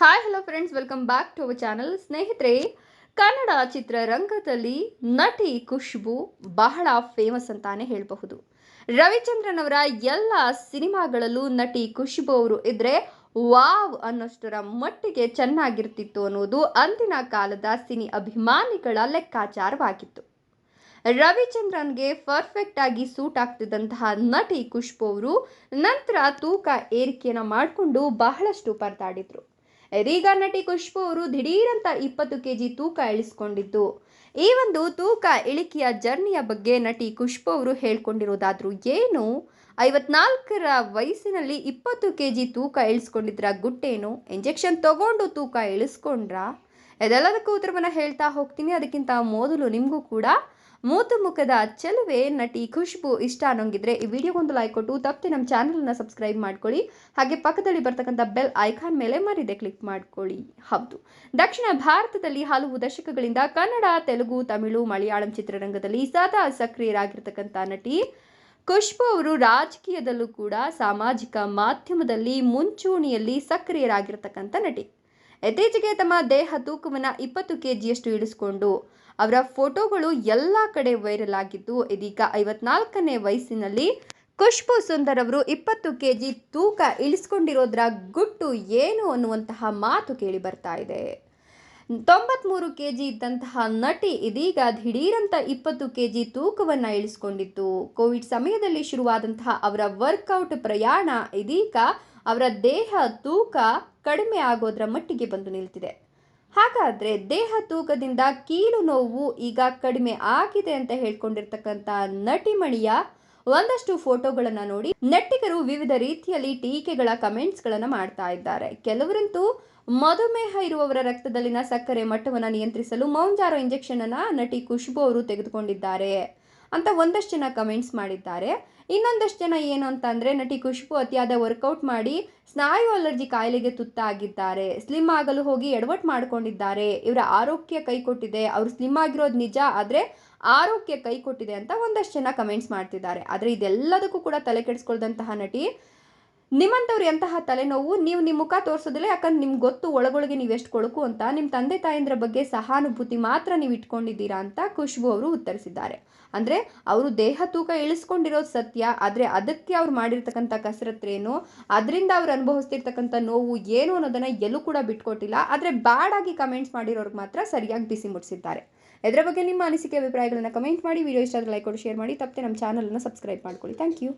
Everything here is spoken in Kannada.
Hi hello friends welcome back to our channel ಸ್ನೇಹಿತರೆ ಕನ್ನಡ ಚಿತ್ರರಂಗದಲ್ಲಿ ನಟಿ ಖುಷ್ಬು ಬಹಳ ಫೇಮಸ್ ಅಂತಾನೆ ಹೇಳಬಹುದು. ರವಿಚಂದ್ರನ್ ಅವರ ಎಲ್ಲ ಸಿನಿಮಾಗಳಲ್ಲೂ ನಟಿ ಖುಷ್ಬು ಅವರು ಇದ್ರೆ ವಾವ್ ಅನ್ನೋಷ್ಟರ ಮಟ್ಟಿಗೆ ಚೆನ್ನಾಗಿರ್ತಿತ್ತು ಅನ್ನೋದು ಅಂದಿನ ಕಾಲದ ಸಿನಿ ಅಭಿಮಾನಿಗಳ ಲೆಕ್ಕಾಚಾರವಾಗಿತ್ತು. ರವಿಚಂದ್ರನ್ಗೆ ಪರ್ಫೆಕ್ಟ್ ಆಗಿ ಸೂಟ್ ಆಗ್ತಿದ್ದಂತಹ ನಟಿ ಖುಷ್ಬು ಅವರು ನಂತರ ತೂಕ ಏರಿಕೆಯನ್ನು ಮಾಡಿಕೊಂಡು ಬಹಳಷ್ಟು ಪರದಾಡಿದ್ರು. ಇದೀಗ ನಟಿ ಖುಷ್ಬು ಅವರು ದಿಢೀರಂತ ಇಪ್ಪತ್ತು ಕೆಜಿ ತೂಕ ಇಳಿಸ್ಕೊಂಡಿದ್ದು. ಈ ಒಂದು ತೂಕ ಇಳಿಕೆಯ ಜರ್ನಿಯ ಬಗ್ಗೆ ನಟಿ ಖುಷ್ಬು ಅವರು ಹೇಳ್ಕೊಂಡಿರೋದಾದ್ರೂ ಏನು? ಐವತ್ನಾಲ್ಕರ ವಯಸ್ಸಿನಲ್ಲಿ ಇಪ್ಪತ್ತು ಕೆ ಜಿ ತೂಕ ಇಳಿಸ್ಕೊಂಡಿದ್ರ ಗುಟ್ಟೇನು? ಇಂಜೆಕ್ಷನ್ ತಗೊಂಡು ತೂಕ ಇಳಿಸ್ಕೊಂಡ್ರ? ಇದೆಲ್ಲದಕ್ಕೂ ಉತ್ತರವನ್ನು ಹೇಳ್ತಾ ಹೋಗ್ತೀನಿ. ಅದಕ್ಕಿಂತ ಮೊದಲು ನಿಮಗೂ ಕೂಡ ಮೂತು ಮುಖದ ಚೆಲುವೆ ನಟಿ ಖುಷ್ಬು ಇಷ್ಟ ಅನ್ನೋಂಗಿದ್ರೆ ಈ ವಿಡಿಯೋಗೊಂದು ಲೈಕ್ ಕೊಟ್ಟು ತಪ್ಪದೆ ನಮ್ಮ ಚಾನಲ್ನ ಸಬ್ಸ್ಕ್ರೈಬ್ ಮಾಡ್ಕೊಳ್ಳಿ. ಹಾಗೆ ಪಕ್ಕದಲ್ಲಿ ಬರ್ತಕ್ಕಂಥ ಬೆಲ್ ಐಕಾನ್ ಮೇಲೆ ಮರಿದೆ ಕ್ಲಿಕ್ ಮಾಡ್ಕೊಳ್ಳಿ. ಹೌದು. ದಕ್ಷಿಣ ಭಾರತದಲ್ಲಿ ಹಲವು ದಶಕಗಳಿಂದ ಕನ್ನಡ, ತೆಲುಗು, ತಮಿಳು, ಮಲಯಾಳಂ ಚಿತ್ರರಂಗದಲ್ಲಿ ಸದಾ ಸಕ್ರಿಯರಾಗಿರ್ತಕ್ಕಂಥ ನಟಿ ಖುಷ್ಬು ಅವರು ರಾಜಕೀಯದಲ್ಲೂ ಕೂಡ ಸಾಮಾಜಿಕ ಮಾಧ್ಯಮದಲ್ಲಿ ಮುಂಚೂಣಿಯಲ್ಲಿ ಸಕ್ರಿಯರಾಗಿರ್ತಕ್ಕಂಥ ನಟಿ. ಇತ್ತೀಚೆಗೆ ತಮ್ಮ ದೇಹ ತೂಕವನ್ನು ಇಪ್ಪತ್ತು ಕೆ ಜಿಯಷ್ಟು ಇಳಿಸ್ಕೊಂಡು ಅವರ ಫೋಟೋಗಳು ಎಲ್ಲ ಕಡೆ ವೈರಲ್ ಆಗಿದ್ದು, ಇದೀಗ ಐವತ್ನಾಲ್ಕನೇ ವಯಸ್ಸಿನಲ್ಲಿ ಖುಷ್ಬು ಸುಂದರ್ ಅವರು ಇಪ್ಪತ್ತು ಕೆ ಜಿ ತೂಕ ಇಳಿಸ್ಕೊಂಡಿರೋದ್ರ ಗುಟ್ಟು ಏನು ಅನ್ನುವಂತಹ ಮಾತು ಕೇಳಿ ಬರ್ತಾ ಇದೆ. ತೊಂಬತ್ಮೂರು ಕೆ ಜಿ ಇದ್ದಂತಹ ನಟಿ ಇದೀಗ ದಿಢೀರಂತ ಇಪ್ಪತ್ತು ಕೆ ಜಿ ತೂಕವನ್ನು ಇಳಿಸ್ಕೊಂಡಿತ್ತು. ಕೋವಿಡ್ ಸಮಯದಲ್ಲಿ ಶುರುವಾದಂತಹ ಅವರ ವರ್ಕೌಟ್ ಪ್ರಯಾಣ ಇದೀಗ ಅವರ ದೇಹ ತೂಕ ಕಡಿಮೆ ಆಗೋದ್ರ ಮಟ್ಟಿಗೆ ಬಂದು ನಿಲ್ತಿದೆ. ಹಾಗಾದರೆ ದೇಹ ತೂಕದಿಂದ ಕೀಲು ನೋವು ಈಗ ಕಡಿಮೆ ಆಗಿದೆ ಅಂತ ಹೇಳ್ಕೊಂಡಿರ್ತಕ್ಕಂಥ ನಟಿಮಣಿಯ ಒಂದಷ್ಟು ಫೋಟೋಗಳನ್ನು ನೋಡಿ ನೆಟ್ಟಿಗರು ವಿವಿಧ ರೀತಿಯಲ್ಲಿ ಟೀಕೆಗಳ ಕಮೆಂಟ್ಸ್ಗಳನ್ನು ಮಾಡ್ತಾ ಇದ್ದಾರೆ. ಕೆಲವರಂತೂ ಮಧುಮೇಹ ಇರುವವರ ರಕ್ತದಲ್ಲಿನ ಸಕ್ಕರೆ ಮಟ್ಟವನ್ನು ನಿಯಂತ್ರಿಸಲು ಮೌಂಜಾರೋ ಇಂಜೆಕ್ಷನ್ ಅನ್ನ ನಟಿ ಖುಷ್ಬು ಅವರು ತೆಗೆದುಕೊಂಡಿದ್ದಾರೆ. ಅಂತ ಒಂದಷ್ಟು ಜನ ಕಮೆಂಟ್ಸ್ ಮಾಡಿದ್ದಾರೆ. ಇನ್ನೊಂದಷ್ಟು ಜನ ಏನು ಅಂತಂದರೆ, ನಟಿ ಖುಷ್ಬು ಅತಿಯಾದ ವರ್ಕೌಟ್ ಮಾಡಿ ಸ್ನಾಯು ಅಲರ್ಜಿ ಕಾಯಿಲೆಗೆ ತುತ್ತಾಗಿದ್ದಾರೆ. ಸ್ಲಿಮ್ ಆಗಲು ಹೋಗಿ ಎಡವಟ್ ಮಾಡ್ಕೊಂಡಿದ್ದಾರೆ. ಇವರ ಆರೋಗ್ಯ ಕೈ ಕೊಟ್ಟಿದೆ. ಅವರು ಸ್ಲಿಮ್ ಆಗಿರೋದು ನಿಜ, ಆದರೆ ಆರೋಗ್ಯ ಕೈ ಕೊಟ್ಟಿದೆ ಅಂತ ಒಂದಷ್ಟು ಜನ ಕಮೆಂಟ್ಸ್ ಮಾಡ್ತಿದ್ದಾರೆ. ಆದರೆ ಇದೆಲ್ಲದಕ್ಕೂ ಕೂಡ ತಲೆ ಕೆಡಿಸ್ಕೊಳ್ದಂತಹ ನಟಿ ನಿಮ್ಮಂಥವ್ರು ಎಂತಹ ತಲೆನೋವು, ನೀವು ನಿಮ್ಮ ಮುಖ ತೋರಿಸೋದಿಲ್ಲ, ಯಾಕಂದ್ರೆ ನಿಮ್ಗೆ ಗೊತ್ತು ಒಳಗೊಳಗೆ ನೀವು ಎಷ್ಟು ಕೊಳಕು ಅಂತ. ನಿಮ್ಮ ತಂದೆ ತಾಯಂದ್ರ ಬಗ್ಗೆ ಸಹಾನುಭೂತಿ ಮಾತ್ರ ನೀವು ಇಟ್ಕೊಂಡಿದ್ದೀರಾ ಅಂತ ಖುಷ್ಬು ಅವರು ಉತ್ತರಿಸಿದ್ದಾರೆ. ಅಂದರೆ ಅವರು ದೇಹ ತೂಕ ಇಳಿಸ್ಕೊಂಡಿರೋದು ಸತ್ಯ, ಆದರೆ ಅದಕ್ಕೆ ಅವ್ರು ಮಾಡಿರ್ತಕ್ಕಂಥ ಕಸರತ್ತೇನು, ಅದರಿಂದ ಅವ್ರು ಅನುಭವಿಸ್ತಿರ್ತಕ್ಕಂಥ ನೋವು ಏನು ಅನ್ನೋದನ್ನು ಎಲ್ಲೂ ಕೂಡ ಬಿಟ್ಕೊಟ್ಟಿಲ್ಲ. ಆದರೆ ಬ್ಯಾಡಾಗಿ ಕಮೆಂಟ್ಸ್ ಮಾಡಿರೋರ್ಗೆ ಮಾತ್ರ ಸರಿಯಾಗಿ ಬಿಸಿ ಮುಟ್ಟಿಸಿದ್ದಾರೆ ಇದರ ಬಗ್ಗೆ ನಿಮ್ಮ ಅನಿಸಿಕೆ, ಅಭಿಪ್ರಾಯಗಳನ್ನು ಕಮೆಂಟ್ ಮಾಡಿ, ವಿಡಿಯೋ ಇಷ್ಟ ಆದರೆ ಲೈಕ್ ಕೊಡಿ, ಶೇರ್ ಮಾಡಿ. ತಪ್ಪದೆ ನಮ್ಮ ಚಾನಲನ್ನು ಸಬ್ಸ್ಕ್ರೈಬ್ ಮಾಡ್ಕೊಳ್ಳಿ. Thank you.